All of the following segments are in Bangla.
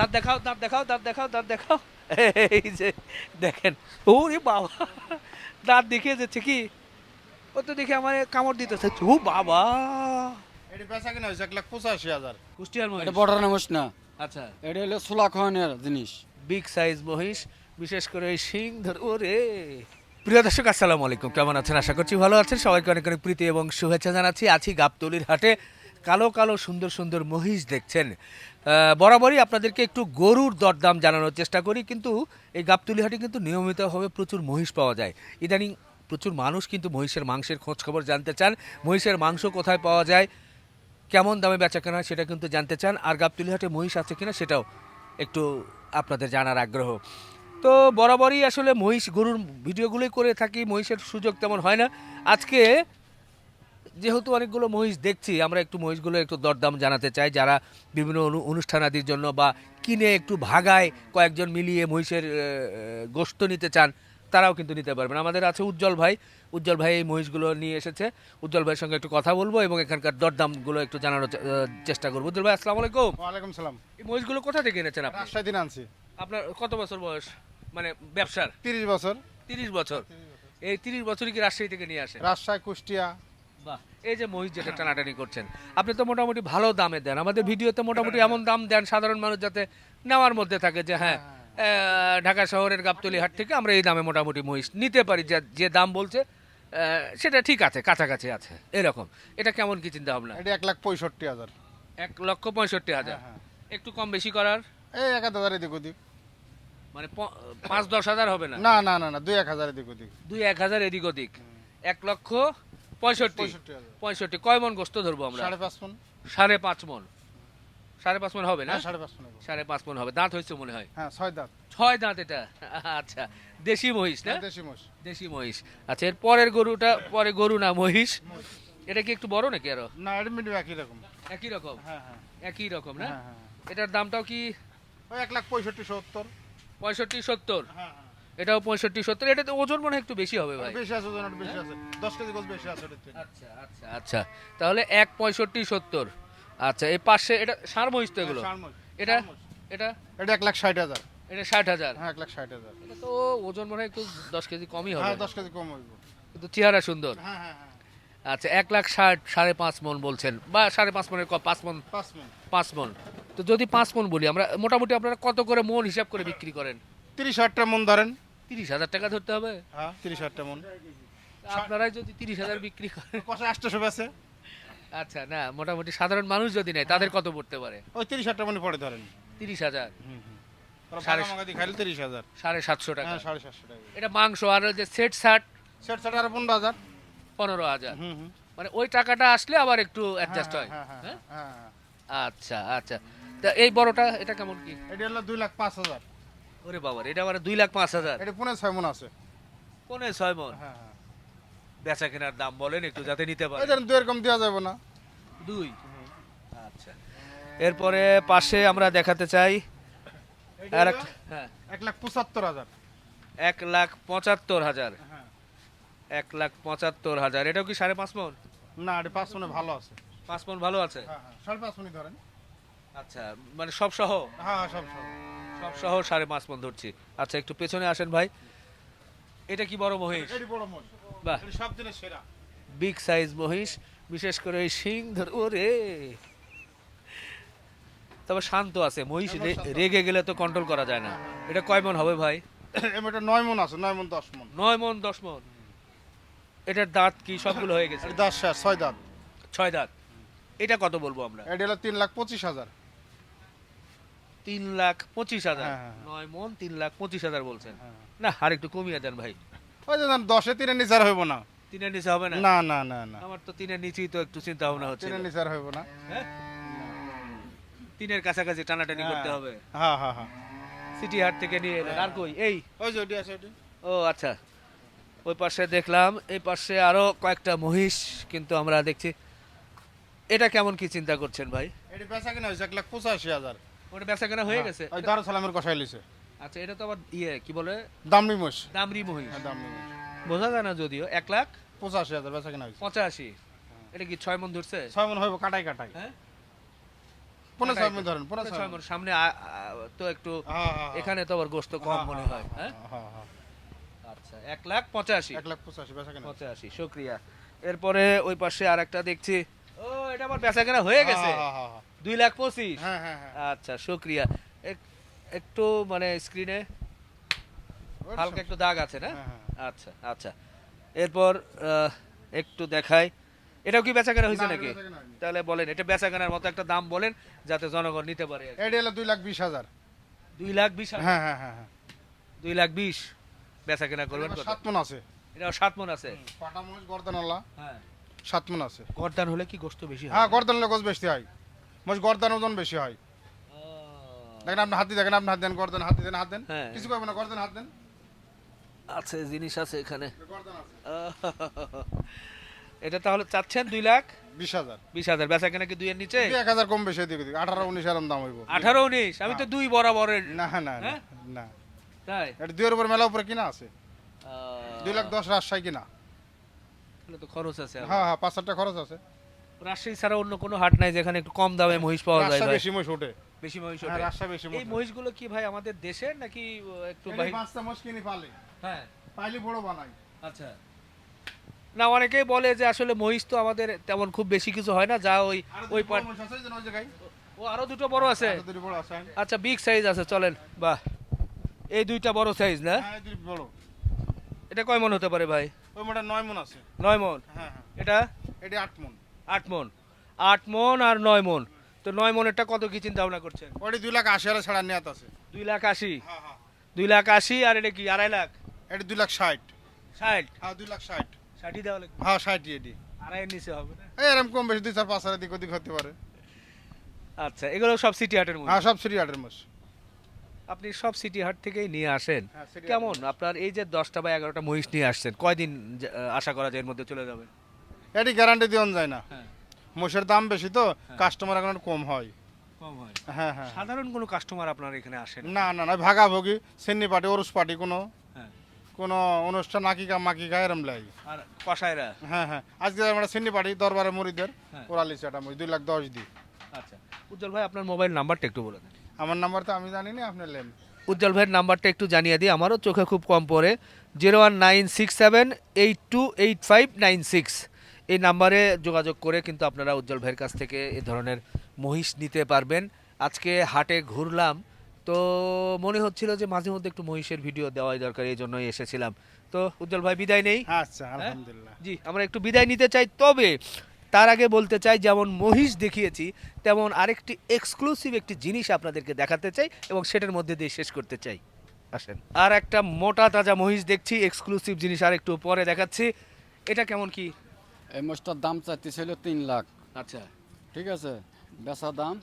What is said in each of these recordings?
দাঁত দেখাও দাঁত দেখাও দাঁত দেখাও দাঁত দেখাও। এই যে দেখেন ওরে বাবা দাঁত দেখিয়ে যাচ্ছে কি? ও তো দেখে আমার কামড় দিতেছে। ও বাবা। এটি বেচা কিনা হয়েছে? এক লাখ পঁচাশি হাজার। কুষ্টিয়ার এটা মহিষ বর্ডার নামস না। আচ্ছা। এটা হলো সোলা খাওয়ানোর জিনিস। বিগ সাইজ মহিষ বিশেষ করে এই শিং ধর ওরে। প্রিয় দর্শক আসসালামু আলাইকুম। কেমন আছেন? আশা করছি ভালো আছেন। সবাইকে অনেক অনেক প্রীতি এবং শুভেচ্ছা জানাচ্ছি। আছি গাবতলির হাটে। কালো কালো সুন্দর সুন্দর মহিষ দেখছেন। বরাবরই আপনাদেরকে একটু গরুর দরদাম জানানোর চেষ্টা করি, কিন্তু এই গাবতলি হাটে কিন্তু নিয়মিতভাবে প্রচুর মহিষ পাওয়া যায়। ইদানিং প্রচুর মানুষ কিন্তু মহিষের মাংসের খোঁজ খবর জানতে চান, মহিষের মাংস কোথায় পাওয়া যায়, কেমন দামে বেচা কেনা সেটা কিন্তু জানতে চান, আর গাবতলি হাটে মহিষ আছে কিনা সেটাও একটু আপনাদের জানার আগ্রহ। তো বরাবরই আসলে মহিষ গরুর ভিডিওগুলোই করে থাকি, মহিষের সুযোগ তেমন হয় না। আজকে যেহেতু অনেকগুলো মহিষ দেখছি আমরা একটু মহিষগুলো একটু দরদাম জানাতে চাই যারা বিভিন্ন অনু- অনুষ্ঠান আদির জন্য বা কিনে একটু ভাগায় কয়েকজন মিলিয়ে মহিষের গোশত নিতে চান তারাও কিন্তু নিতে পারবেন। আমাদের আছে উজ্জ্বল ভাই। উজ্জ্বল ভাই এই মহিষগুলো নিয়ে এসেছে। উজ্জ্বল ভাইয়ের সঙ্গে একটু কথা বলব এবং এখানকার দরদামগুলো একটু জানানোর চেষ্টা করব। উজ্জ্বল ভাই আসসালামু আলাইকুম। ওয়ালাইকুম সালাম। এই মহিষগুলো কোথা থেকে এনেছেন আপনি? রাজশাহী দিন আনছি। আপনার কত বছর বয়স? মানে ব্যবসার? তিরিশ বছর। তিরিশ বছর। এই তিরিশ বছরই কি রাজশাহী থেকে নিয়ে আসে রাজশাহী কুষ্টিয়া। এই যে মহিষ যেটা টানাটানি করছেন আপনি তো মোটামুটি ভালো দামে দেন। আমাদের ভিডিওতে মোটামুটি এমন দাম দেন সাধারণ মানুষ যাতে নেওয়ার মধ্যে থাকে যে হ্যাঁ ঢাকা শহরের গাবতলি হাট থেকে আমরা এই দামে মোটামুটি মহিষ নিতে পারি যে যে দাম বলছে সেটা ঠিক আছে কাছাকাছি আছে এরকম। এটা কেমন কি চিন্তা ভাবনা? এটা এক লাখ পঁয়ষট্টি হাজার। এক লক্ষ পঁয়ষট্টি হাজার? হ্যাঁ, একটু কম বেশি করার? এই এক হাজার এদিক ওদিক। মানে পাঁচ দশ হাজার হবে না? না না না না দুই এক হাজার এদিক ওদিক। দুই এক হাজার এদিক ওদিক। এক লক্ষ পঁয়ষট্টি। পঁয়ষট্টি কয় মন গোস্ত ধরবো আমরা? সাড়ে পাঁচ মন। সাড়ে পাঁচ মন। সাড়ে পাঁচ মন হবে না? হ্যাঁ সাড়ে পাঁচ মন। সাড়ে পাঁচ মন হবে। দাঁত হয়েছে মনে হয়? হ্যাঁ ছয় দাঁত। ছয় দাঁত এটা? আচ্ছা। দেশি মহিষ না? হ্যাঁ, দেশি মোষ দেশি মহিষ। আচ্ছা এর পরের গরুটা পরে গরু না মহিষ? এটা কি একটু বড় নাকি আরও? না এটি মিডিয়াম একই রকম। একই রকম? হ্যাঁ হ্যাঁ। একই রকম না? হ্যাঁ এটার দামটাও কি? ওই এক লাখ পঁয়ষট্টি সত্তর। পঁয়ষট্টি সত্তর। হ্যাঁ। এটাও পঁয়ষট্টি সত্তর এটা তো ওজন মনে হয় একটু বেশি হবে ভাই। বেশি আছে ওজন একটু বেশি আছে। দশ কেজি গোছ বেশি আছে আচ্ছা আচ্ছা আচ্ছা। তাহলে এক পঁয়ষট্টি সত্তর। আচ্ছা এই পাশে এটা সার মহিষ তো এগুলো? এটা এটা? এটা এক লাখ ষাট হাজার। এটা ষাট হাজার? হ্যাঁ এক লাখ ষাট হাজার। এটা তো ওজন মনে হয় একটু দশ কেজি কমই হবে। হ্যাঁ দশ কেজি কম হবে কিন্তু চেহারা সুন্দর। হ্যাঁ হ্যাঁ হ্যাঁ। আচ্ছা এক লাখ ষাট সাড়ে পাঁচ মন বলছেন। বা সাড়ে পাঁচ মনের পাঁচ মন। পাঁচ মন। পাঁচ মন। তো যদি পাঁচ মন বলি আমরা মোটামুটি আপনারা কত করে মন হিসাব করে বিক্রি করেন? তিরিশ হাজারটা মন ধরেন। তিরিশ হাজার টাকা ধরতে হবে। হ্যাঁ তিরিশ হাজারটা মন। আপনারাই যদি তিরিশ হাজার বিক্রি করেন। কষে আটশোশো বেছে আচ্ছা না মোটামুটি সাধারণ মানুষ যদি নেয় তাদের কত পড়তে পারে? ওই তিরিশ হাজারটা মনে পড়ে ধরেন। তিরিশ হাজার? সাড়ে- হাজার। সাতশো টাকা। হ্যাঁ সাড়ে সাতশো টাকা। এটা মাংস আর ওই যে সেট শার্ট সেট সেট আর পনেরো হাজার। পনেরো হাজার। মানে ওই টাকাটা আসলে আবার একটু অ্যাডজাস্ট? হ্যাঁ হ্যাঁ। আচ্ছা আচ্ছা। তা এই বড়টা এটা কেমন কি? এটা হলো দুই লাখ পাঁচ হাজার। ওরে বাবার এটা আবার দুই লাখ পাঁচ হাজার। এটা পুনে ছয় মন আছে। পনেরো ছয় মন? হ্যাঁ হ্যাঁ। বেচা কেনার দাম বলেন একটু যাতে নিতে পারে। ধরেন দুই এরকম দেওয়া যাবে না। দুই? আচ্ছা। এরপরে পাশে আমরা দেখাতে চাই আর এক হ্যাঁ। এক লাখ পঁচাত্তর হাজার। এক লাখ পঁচাত্তর হাজার। হ্যাঁ এক লাখ পঁচাত্তর হাজার। এটাও কি সাড়ে পাঁচ মন? না এটা পাঁচ মনে ভালো আছে। পাঁচ মন ভালো আছে? হ্যাঁ হ্যাঁ। সাড়ে পাঁচ মনে ধরেন। আচ্ছা মানে সব সহ? হ্যাঁ হ্যাঁ সব সব সব সহ সাড়ে পাঁচ মন ধরছি। আচ্ছা একটু পেছনে আসেন ভাই। এটা কি বড় মহিষ? বাহ। সব দিনের সেরা। বিগ সাইজ মহিষ বিশেষ করে এই শিং ধর ওরে! তবে শান্ত আছে মহিষ রেগে গেলে তো কন্ট্রোল করা যায় না। এটা কয় মন হবে ভাই? এটা নয় মন আছে নয় মন দশ মন। নয় মন দশ মন। এটার দাঁত কি সবগুলো হয়ে গেছে? শেষ ছয় দাঁত। ছয় দাঁত। এটা কত বলব আমরা? এটা হলো তিন লাখ পঁচিশ হাজার। তিন লাখ পঁচিশ হাজার। হ্যাঁ, হ্যাঁ। নয় মন তিন লাখ পঁচিশ হাজার বলছেন। হ্যাঁ। না আর একটু কমিয়ে দেন ভাই। ওই যে দশে তিনের নিচার হইব না। তিনের নিচে হবে না? না না না না। আমার তো তিনের নিচেই তো একটু চিন্তা ভাবনা হচ্ছে তিনের নিচার হইব না? তিনের কাছাকাছি টানাটানি করতে। হবে। হ্যাঁ হ্যাঁ হ্যাঁ। সিটি হাট থেকে নিয়ে এলেন। আর কই? এই। ওই যে আছে ও আচ্ছা। ওই পাশে দেখলাম এই পাশে আরও কয়েকটা মহিষ কিন্তু আমরা দেখছি। এটা কেমন কি চিন্তা করছেন ভাই? এটা বেচা কিনা হয়েছে এক লাখ পঁচাশি হাজার। ওটা বেচা কেনা হয়ে গেছে? ওই সালামের কষাই লিছে আচ্ছা এটা তো আবার ইয়ে কি বলে? দামনি মোষ দামরি মহিষ। হ্যাঁ দামনি মোষ বোঝা যায় না যদিও এক লাখ? পঁচাশি হাজার বেচা কিনা হয়েছে পঁচাশি। এটা কি ছয় মন ধরছে? ছয় মন হইব কাটাই কাটাই। হ্যাঁ? পনেরো ছয় মন ধরেন পনেরো ছয় মন। সামনে তো একটু হ্যাঁ, এখানে তো আবার গোস্ত কম মনে হয় হ্যাঁ। আচ্ছা এক লাখ পঁচাশি। এক লাখ পঁচাশি বেচা কেনা পঁচাশি শুক্রিয়া। এরপরে ওই পাশে আর একটা দেখছি। ও এটা আমার বেচা কেনা হয়ে গেছে। হ্যাঁ, হ্যাঁ, দুই লাখ পঁচিশ? হ্যাঁ হ্যাঁ হ্যাঁ। আচ্ছা শুক্রিয়া। এক- একটু মানে স্ক্রিনে হালকা একটু দাগ আছে না? হ্যাঁ, হ্যাঁ। আচ্ছা আচ্ছা। এরপর একটু দেখাই। এটাও কি বেচা কেনা হয়েছে নাকি। তাহলে বলেন এটা বেচা কেনার মতো একটা দাম বলেন যাতে জনগণ নিতে পারে। এটি হলো দুই লাখ বিশ হাজার। দুই লাখ বিশ? হ্যাঁ হ্যাঁ হ্যাঁ হ্যাঁ। দুই লাখ বিশ? বেচা কেনা করবেন সাত মন আছে। এটাও সাত মন আছে পাটা মহিষ গর্দানওয়ালা হ্যাঁ। সাত মন আছে। গরদান হলে কি গোস্ত বেশি হ্যাঁ? গর্দান হলে গোছ বেশি হয়। মহিষ গর্দান ওজন বেশি হয়। দেখেন আপনি হাতি দেখেন আপনি হাত দেন গর্দান হাতি দেন হাত দেন। হ্যাঁ। কিছু করবেন না গর্দান হাত দেন। আছে জিনিস আছে এখানে। এটা তাহলে চাচ্ছেন দুই লাখ? বিশ হাজার। বিশ হাজার। বেচা কেনা কি দুইয়ের নিচে? এক হাজার কম বেশি দিকে দিকে আঠারো উনিশ এরম দাম হইব। আঠারো উনিশ? আমি তো দুই বরাবরের। না না না, হ্যাঁ? না। তাই? এটা দুইয়ের উপর মেলা উপরে কিনা আছে। দুই লাখ দশ রাজশাহী কিনা। তাহলে তো খরচ আছে। হ্যাঁ হ্যাঁ পাঁচ হাজার খরচ আছে। রাজশাহী ছাড়া অন্য কোনো হাট নাই যেখানে একটু কম দামে মহিষ পাওয়া যায় রাজশাহী? বেশি মহিষ ওঠে। বেশি মহিষ হ্যাঁ ওঠে। রাজশাহী বেশি এই মহিষ মহিষগুলো কি ভাই আমাদের দেশের নাকি একটু বাহির পাঁচটা মহিষ কিনে পালে। হ্যাঁ। পাইলে বড় বানাই। আচ্ছা। না অনেকেই বলে যে আসলে মহিষ তো আমাদের তেমন খুব বেশি কিছু হয় না যা ওই ওই। ও আরও দুটো বড় আছে? আচ্ছা বিগ সাইজ আছে চলেন। বাহ। এই দুইটা বড় সাইজ না? হ্যাঁ বড়। এটা কয় মন হতে পারে ভাই? ওই মোটা নয় মন আছে। নয় মন? হ্যাঁ হ্যাঁ। এটা? এটি আট মন। আট মন। আট মন আর নয় মন। তো নয় মনেরটা কত কি চিন্তা ভাবনা করছেন? ওটি দুই লাখ আশি হাজার ছাড়া নিয়াত আছে। দুই লাখ আশি? হ্যাঁ হ্যাঁ। দুই লাখ আশি আর এটা কি আড়াই লাখ? এটি দুই লাখ ষাট। ষাট? হ্যাঁ দুই লাখ ষাট। ষাটই দেওয়া লাগবে। হ্যাঁ ষাট এটি আড়াইয়ের নিচে হবে না? এই এরকম কম বেশি দুই চার পাঁচ হাজার দিক ওদিক হতে পারে। আচ্ছা এগুলো সব সিটি হাটের মধ্যে? হ্যাঁ সব সিটি হাটের মাস আপনি সব সিটি হাট থেকেই নিয়ে আসেন? হ্যাঁ, কেমন? আপনার এই যে দশটা বা এগারোটা মহিষ নিয়ে আসছেন কয়দিন আশা করা যায় এর মধ্যে চলে যাবে? এটি গ্যারান্টি দেওয়া যায় না। হ্যাঁ। মোষের দাম বেশি তো কাস্টমার এখন একটু কম হয়। কম হয়। হ্যাঁ হ্যাঁ। সাধারণ কোনো কাস্টমার আপনার এখানে আসেন না? না না ভাগাভাগি সেন্নি পার্টি ওরস পার্টি কোনো হ্যাঁ। কোনো অনুষ্ঠান নাকিকা মাকিকা এরম লাই। আর কষায়রা হ্যাঁ হ্যাঁ। আজকে আমরা সেন্নি পার্টি দরবারে মুড়িদের হ্যাঁ। ওরা লিছে এটা দুই লাখ দশ দিই। আচ্ছা। উজ্জ্বল ভাই আপনার মোবাইল নাম্বারটা একটু বলে দেন। আমার নাম্বার তো আমি জানি না আপনি লেন। উজ্জ্বল ভাইয়ের নাম্বারটা একটু জানিয়ে দিই আমারও চোখে খুব কম পড়ে। Zero one nine six seven eight two eight five nine six এই নাম্বারে যোগাযোগ করে কিন্তু আপনারা উজ্জ্বল ভাইয়ের কাছ থেকে এ ধরনের মহিষ নিতে পারবেন। আজকে হাটে ঘুরলাম তো মনে হচ্ছিল যে মাঝে মধ্যে একটু মহিষের ভিডিও দেওয়াই দরকার এই জন্যই এসেছিলাম। তো উজ্জ্বল ভাই বিদায় নেই? আচ্ছা আলহামদুলিল্লাহ। জি আমরা একটু বিদায় নিতে চাই তবে তার আগে বলতে চাই যেমন মহিষ দেখিয়েছি তেমন আরেকটি এক্সক্লুসিভ একটি জিনিস আপনাদেরকে দেখাতে চাই এবং সেটার মধ্যে দিয়ে শেষ করতে চাই। আসেন। আর একটা মোটা তাজা মহিষ দেখছি এক্সক্লুসিভ জিনিস আর একটু পরে দেখাচ্ছি। এটা কেমন কি? এই মোষটার দাম চাইতেছিল তিন লাখ। আচ্ছা। ঠিক আছে? বেচা দাম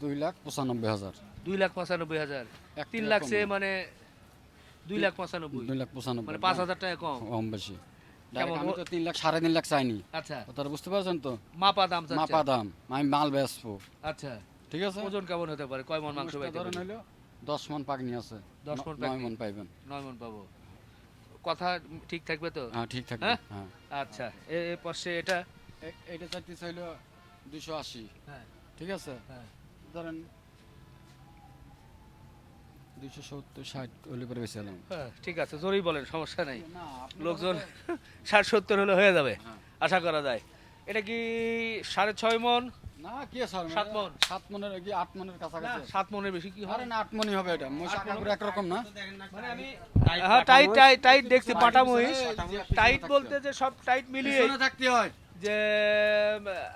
দুই লাখ পঁচানব্বই হাজার। দুই লাখ পঁচানব্বই হাজার। তিন লাখ সে মানে দুই লাখ পঁচানব্বই। দুই লাখ পঁচানব্বই। মানে পাঁচ হাজার টাকা কম। কম বেশি। আমি তো তিন লাখ সাড়ে তিন লাখ চাইনি। আচ্ছা। তারা বুঝতে পারছেন তো? মাপা দাম মাপা দাম। আমি মাল বেচবো। আচ্ছা। ঠিক আছে? ওজন কেমন হতে পারে? কয় মন মাংস ধরেন? হইল দশ মন পাকনি আছে। দশ মণ ন- নয়। মন পাইবেন। নয় মন পাবো। কথা ঠিক থাকবে তো? হ্যাঁ ঠিক থাকবে হ্যাঁ? হ্যাঁ। আচ্ছা এ পাশে এটা? এটা চাইতেছে হইল দুশো আশি। হ্যাঁ। ঠিক আছে? হ্যাঁ। ধরেন দুশো সত্তর ষাট হলে পরে বেশি হ্যাঁ, ঠিক আছে জোরেই বলেন সমস্যা নাই। না লোকজন ষাট সত্তর হলে হয়ে যাবে হ্যাঁ। আশা করা যায়। এটা কি সাড়ে ছয় মন? না কি আছে সাত। সাত মনের কি আট মনের কাছাকাছি? সাত মনের বেশি কি হয়? না আট মনই হবে এটা। মহিষ একরকম না? মানে আমি হ্যাঁ টাইট টাইট টাইট দেখছি পাটা মহিষ। টাইট বলতে যে সব টাইট মিলিয়ে থাকতে হয়। যে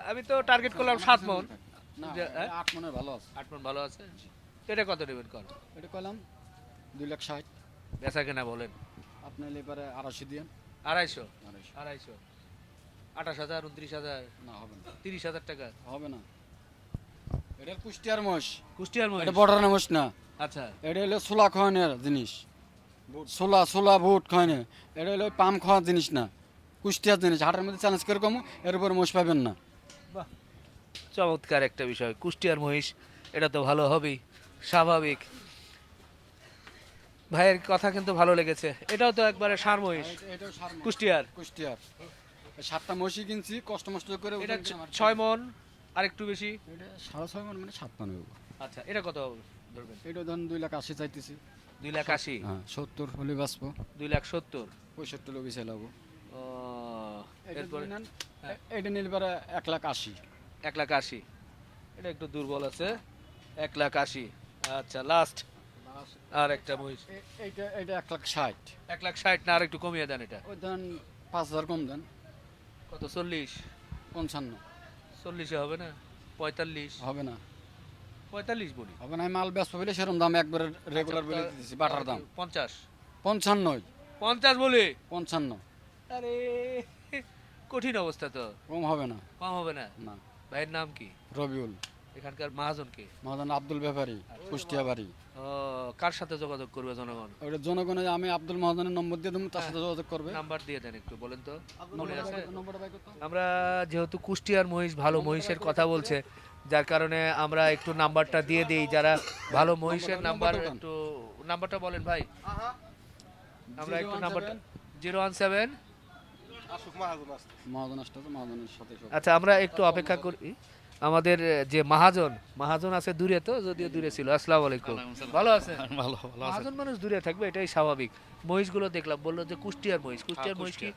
আমি তো টার্গেট করলাম সাত মন। যে- হ্যাঁ? আট মনের ভালো আছে। আট মন ভালো আছে? এটা কত নেবেন কর? এটা কইলাম দুই লাখ ষাট। বেচা কেনা বলেন। আপনি এবারে আড়াইশো দিয়েন। আড়াইশো? আড়াইশো। আড়াইশো। আঠাশ হাজার উনত্রিশ হাজার না হবে না। তিরিশ হাজার টাকা। হবে না। এটা কুষ্টিয়ার মোষ। কুষ্টিয়ার মহিষ এটা বর্ডার মোষ না। আচ্ছা। এটা হলো ছোলা খাওয়ানোর জিনিস। ছোলা ছোলা বুট খাওয়ানো। এটা হলো পাম খাওয়ার জিনিস না। কুষ্টিয়ার জিনিস। হাটের মধ্যে চ্যালেঞ্জ কীরকম এর উপর মোষ পাবেন না। চমৎকার একটা বিষয়। কুষ্টিয়ার মহিষ এটা তো ভালো হবেই। স্বাভাবিক। ভাইয়ের কথা কিন্তু ভালো লেগেছে। এটাও তো একবারে সার মহিষ। এটাও কুষ্টিয়ার। কুষ্টিয়ার। সাতটা মহিষই কিনছি কষ্ট মষ্ট করে এটা ছয় মন আর একটু বেশি? এটা সাড়ে ছয় মন মানে সাত মন আচ্ছা এটা কত ধরবেন? এটা ধরেন দুই লাখ আশি চাইতেছি। দুই লাখ আশি? হ্যাঁ সত্তর হলে বাঁচবো। দুই লাখ সত্তর? পঁয়ষট্টি লোক এরপরে হ্যাঁ। এটা নিলে পারে এক লাখ আশি। এক লাখ আশি। এটা একটু দুর্বল আছে। এক লাখ আশি। আচ্ছা লাস্ট আর একটা মহিষ। এ- এইটা এটা এক লাখ ষাট। এক লাখ ষাট না আর একটু কমিয়ে দেন এটা। ওই ধরেন পাঁচ হাজার কম দেন। কত চল্লিশ? পঞ্চান্ন। চল্লিশে হবে না? পঁয়তাল্লিশ? হবে না। পঁয়তাল্লিশ বলি। হবে না মাল ব্যস্ত বলে সেরকম দাম একবারে রেগুলার বলে আচ্ছা, বাটার দাম। পঞ্চাশ। পঞ্চান্ন পঞ্চাশ বলি? পঞ্চান্ন। আরে কঠিন অবস্থা তো। কম হবে না। কম হবে না? না। ভাইয়ের নাম কি? রবিউল। এখানকার মহাজন কে? মহাজন আব্দুল ব্যাপারী কুষ্টিয়া বাড়ি। ও কার সাথে যোগাযোগ করবে জনগণ? ওটা জনগণে আমি আব্দুল মহাজনের নম্বর দিয়ে দেবো তার সাথে যোগাযোগ করবে। নাম্বার দিয়ে দেন একটু বলেন তো। মনে আছে? আমরা যেহেতু কুষ্টিয়ার মহিষ ভালো মহিষের কথা বলছে যার কারণে আমরা একটু নাম্বারটা দিয়ে দিই যারা ভালো মহিষের নাম্বার একটু নাম্বারটা বলেন ভাই। আমরা একটু 017 নাম্বারটা জিরো ওয়ান সেভেন। আচ্ছা আমরা একটু অপেক্ষা করি। আমাদের যে মহাজন মহাজন আছে দূরে তো যদিও দূরে ছিল। আসসালামু আলাইকুম। ভালো আছে? ভালো ভালো মহাজন মানুষ দূরে থাকবে এটাই স্বাভাবিক। মহিষগুলো দেখলাম বলল যে কুষ্টিয়ার মহিষ। কুষ্টিয়ার মহিষ কি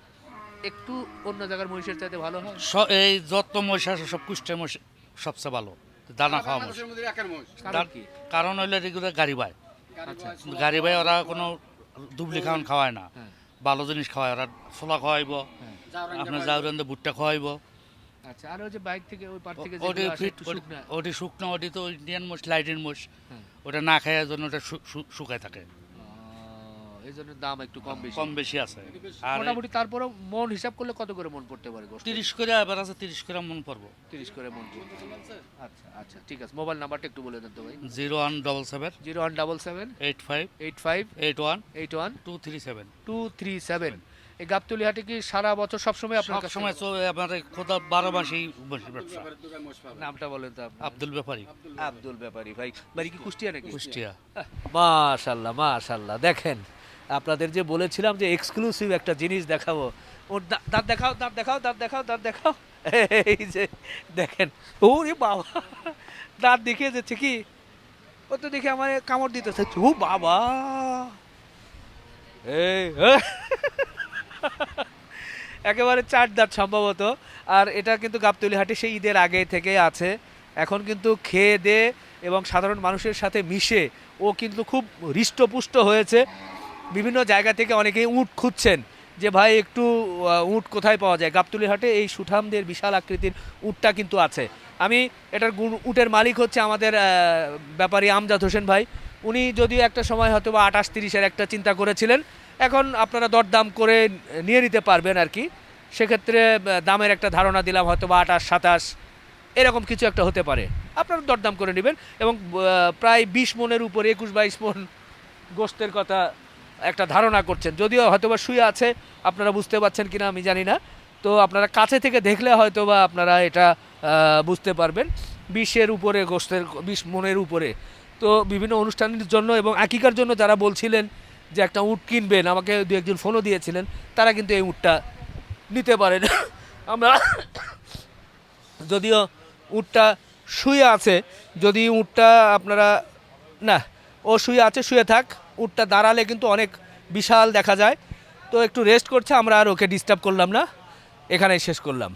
একটু অন্য জায়গার মহিষের চাইতে ভালো হয়? এই যত মহিষ আছে সব কুষ্টের মহিষ সবচেয়ে ভালো। দানা খাওয়া মহিষ। মধ্যে একের মহিষ। কারণ কি? কারণ হইলে এগুলো গাড়ি বাই আচ্ছা। গাড়ি বাই ওরা কোনো দুবলি খাওয়ান খাওয়ায় না। হ্যাঁ। ভালো জিনিস খাওয়ায় ওরা ছোলা খাওয়াইব। আপনার বাড়ি। ভুট্টা খাওয়াইব। আচ্ছা আর ওই যে বাইক থেকে ওই পার থেকে ওটি ফিট ওটি শুকনো। ওটি তো ইন্ডিয়ান মোষ লাইটের মোষ। হ্যাঁ। ওটা না খাওয়ার জন্য ওটা শুকায় থাকে। এই জন্য দাম একটু কম বেশি। কম বেশি আছে। আর মোটামুটি তারপরেও মন হিসাব করলে কত করে মন পড়তে পারে তিরিশ করে এবার আছে তিরিশ করে মন পড়ব। তিরিশ করে মন আচ্ছা আচ্ছা ঠিক আছে। মোবাইল নাম্বারটা একটু বলে দেন তো ভাই। Zero one double seven. Zero one double seven. Eight five. Eight five. Eight one. Eight one. Two three seven. Two three seven. এই গাবতলি হাটে কি সারা বছর সবসময় আপনার কাছে সময় আপনার কোথাও বারো মাসেই ব্যবসা। নামটা বলেন তো আব্দুল ব্যাপারী। আব্দুল ব্যাপারী ভাই। বাড়ি কি কুষ্টিয়া নাকি? কুষ্টিয়া। মাশাল্লাহ মাশাল্লাহ। দেখেন আপনাদের যে বলেছিলাম যে এক্সক্লুসিভ একটা জিনিস দেখাবো ওর দা- দাঁত দেখাও দাঁত দেখাও দাঁত দেখাও দাঁত দেখাও। এই যে দেখেন ওরে বাবা দাঁত দেখিয়ে যাচ্ছে কি? ও তো দেখে আমার কামড় দিতে চাচ্ছে ও বাবা! এই। একেবারে চার দাঁত সম্ভবত। আর এটা কিন্তু গাবতলি হাটে সেই ঈদের আগে থেকে আছে। এখন কিন্তু খেয়ে দে এবং সাধারণ মানুষের সাথে মিশে ও কিন্তু খুব হৃষ্টপুষ্ট হয়েছে। বিভিন্ন জায়গা থেকে অনেকেই উট খুঁজছেন যে, ভাই, একটু উট কোথায় পাওয়া যায়? গাবতলি হাটে এই সুঠামদের বিশাল আকৃতির উটটা কিন্তু আছে। আমি এটার উটের মালিক হচ্ছে আমাদের ব্যাপারী আমজাদ হোসেন ভাই। উনি যদিও একটা সময় হয়তো বা আঠাশ তিরিশের একটা চিন্তা করেছিলেন, এখন আপনারা দরদাম করে নিয়ে নিতে পারবেন আর কি। সেক্ষেত্রে দামের একটা ধারণা দিলাম হয়তো বা আঠাশ, সাতাশ, এরকম কিছু একটা হতে পারে। আপনারা দরদাম করে নেবেন এবং প্রায় বিশ মনের উপরে, একুশ, বাইশ মন গোস্তের কথা একটা ধারণা করছেন। যদিও হয়তো বা শুয়ে আছে, আপনারা বুঝতে পারছেন কিনা আমি জানি না। তো আপনারা কাছে থেকে দেখলে হয়তো বা আপনারা এটা বুঝতে পারবেন। বিশের উপরে, গোস্তের, বিশ মনের উপরে। তো বিভিন্ন অনুষ্ঠানের জন্য এবং আকিকার জন্য যারা বলছিলেন যে একটা উট কিনবেন, আমাকে দু একজন ফোনও দিয়েছিলেন, তারা কিন্তু এই উটটা নিতে পারেন। আমরা যদিও উটটা শুয়ে আছে, যদি উটটা আপনারা, না, ও শুয়ে আছে, শুয়ে থাক, উটটা দাঁড়ালে কিন্তু অনেক বিশাল দেখা যায়। তো একটু রেস্ট করছে, আমরা আর ওকে ডিস্টার্ব করলাম না। এখানেই শেষ করলাম।